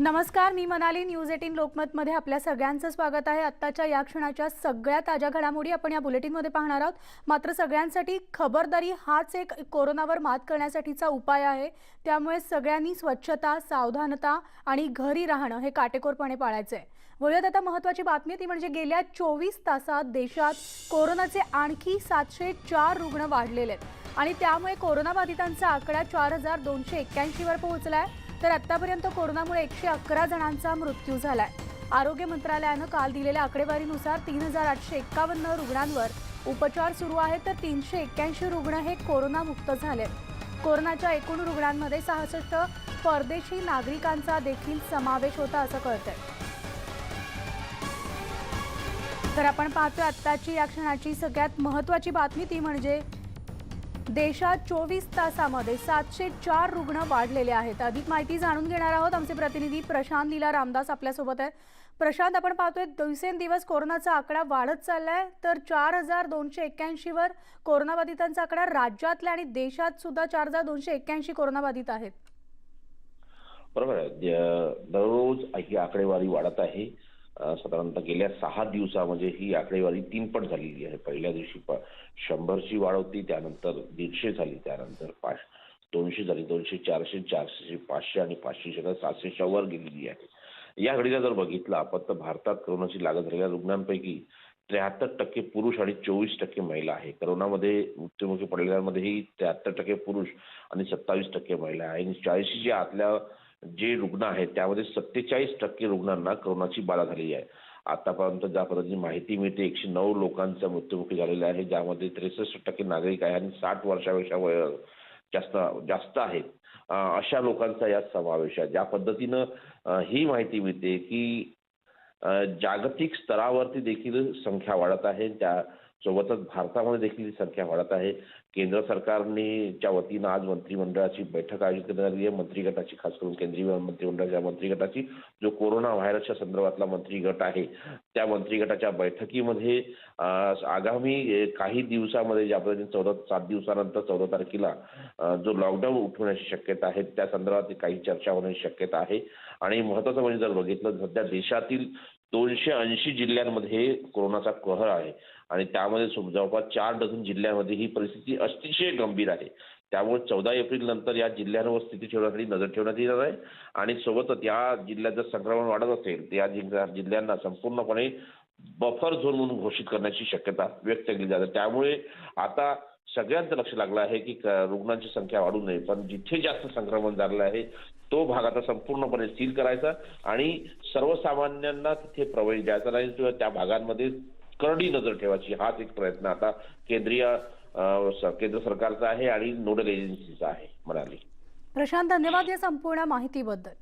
नमस्कार मी Manali news eighteen लोकमतमध्ये आपल्या सगळ्यांचं स्वागत आहे. आत्ताच्या या क्षणाच्या सगळ्या ताज्या घडामोडी आपण या बुलेटिनमध्ये पाहणार आहोत. मात्र सगळ्यांसाठी खबरदारी हाच एक कोरोनावर मात करण्यासाठीचा उपाय आहे. त्यामुळे सगळ्यांनी स्वच्छता सावधानता आणि घरी राहणं हे काटेकोरपणे पाळायचं आहे. वळूयात आता महत्त्वाची बातमी. ती म्हणजे गेल्या चोवीस तासात देशात कोरोनाचे आणखी सातशे चार रुग्ण वाढलेले आहेत. आणि त्यामुळे कोरोनाबाधितांचा आकडा चार हजार दोनशे एक्क्याऐंशीवर पोहोचला आहे तर आतापर्यंत कोरोनामुळे एकशे अकरा जणांचा मृत्यू झालाय. आरोग्य मंत्रालयानं काल दिलेल्या आकडेवारीनुसार तीन हजार आठशे एक्कावन्न रुग्णांवर उपचार सुरू आहेत तर तीनशे एक्क्याऐंशी रुग्ण हे कोरोनामुक्त झाले. कोरोनाच्या एकूण रुग्णांमध्ये सहासष्ट परदेशी नागरिकांचा देखील समावेश होता असं कळतंय. तर आपण पाहतोय आत्ताची या क्षणाची सगळ्यात महत्त्वाची बातमी ती म्हणजे देशात चोवीस तासामध्ये सातशे चार रुग्ण वाढलेले आहेत. अधिक माहिती जाणून घेणार आहोत आमचे प्रतिनिधी प्रशांत लीला रामदास आपल्यासोबत आहेत. प्रशांत आपण पाहतोय दिवसेंदिवस कोरोनाचा आकडा वाढत चाललाय. तर चार हजार दोनशे एक्क्याऐंशीवर कोरोनाबाधितांचा आकडा राज्यातल्या आणि देशात सुद्धा चार हजार दोनशे एक्क्याऐंशी कोरोनाबाधित आहेत. बरोबर आहे. दररोज ही आकडेवारी वाढत आहे. साधारणतः गेल्या सहा दिवसामध्ये ही आकडेवारी तीनपट झालेली आहे. पहिल्या दिवशी शंभरची वाढ होती त्यानंतर दीडशे झाली त्यानंतर पाच दोनशे झाली दोनशे चारशे चारशे पाचशे आणि पाचशे सातशेच्या वर गेलेली आहे. या घडीला जर बघितलं आपण तर भारतात करोनाची लागण झालेल्या रुग्णांपैकी त्र्याहत्तर टक्के पुरुष आणि चोवीस टक्के महिला आहे. करोनामध्ये मृत्युमुखी पडलेल्यांमध्येही त्र्याहत्तर टक्के पुरुष आणि सत्तावीस टक्के महिला आहे. आणि चाळीसच्या आतल्या जे रुग्ण आहेत त्यामध्ये सत्तेचाळीस टक्के रुग्णांना कोरोनाची बाधा झालेली आहे. आतापर्यंत ज्या पद्धतीने माहिती मिळते एकशे नऊ लोकांचा मृत्युमुखी झालेला आहे ज्यामध्ये त्रेसष्ट टक्के नागरिक आहे आणि साठ वर्षापेक्षा वय जास्त जास्त आहेत. अशा लोकांचा यात समावेश आहे. ज्या पद्धतीनं ही माहिती मिळते की जागतिक स्तरावरती देखील संख्या वाढत आहे. त्या सोबतच भारतामध्ये देखील ही संख्या वाढत आहे. केंद्र सरकारने च्या वतीनं आज मंत्रिमंडळाची बैठक आयोजित करण्यात आली आहे. मंत्री गटाची खास करून केंद्रीय मंत्रिमंडळाच्या मंत्री गटाची जो कोरोना व्हायरसच्या संदर्भातला मंत्री गट आहे त्या मंत्री गटाच्या बैठकीमध्ये आगामी काही दिवसामध्ये ज्या पद्धतीने चौदा सात दिवसानंतर चौदा तारखेला जो लॉकडाऊन उठवण्याची शक्यता आहे त्या संदर्भात काही चर्चा होण्याची शक्यता आहे. आणि महत्वाचं म्हणजे जर बघितलं सध्या देशातील दोनशे ऐंशी जिल्ह्यांमध्ये कोरोनाचा कहर आहे. आणि त्यामध्ये जवळपास चार डझन जिल्ह्यांमध्ये ही परिस्थिती अतिशय गंभीर आहे. त्यामुळे चौदा एप्रिल नंतर या जिल्ह्यांवर स्थिती ठेवण्यासाठी नजर ठेवण्यात येणार आहे. आणि सोबतच या जिल्ह्यात जर संक्रमण वाढत असेल तर या जिल्ह्या जिल्ह्यांना संपूर्णपणे बफर झोन म्हणून घोषित करण्याची शक्यता व्यक्त केली जाते. त्यामुळे आता सगळ्यांचं लक्ष लागलं आहे की रुग्णांची संख्या वाढू नये. पण जिथे जास्त संक्रमण झालेलं आहे तो भाग आता संपूर्णपणे सील करायचा आणि सर्वसामान्यांना तिथे प्रवेश द्यायचा नाही किंवा त्या भागांमध्ये करडी नजर ठेवायची. हाच एक प्रयत्न आता केंद्रीय केंद्र सरकारचा आहे आणि नोडल एजन्सीचा आहे म्हणाली. प्रशांत धन्यवाद या संपूर्ण माहितीबद्दल.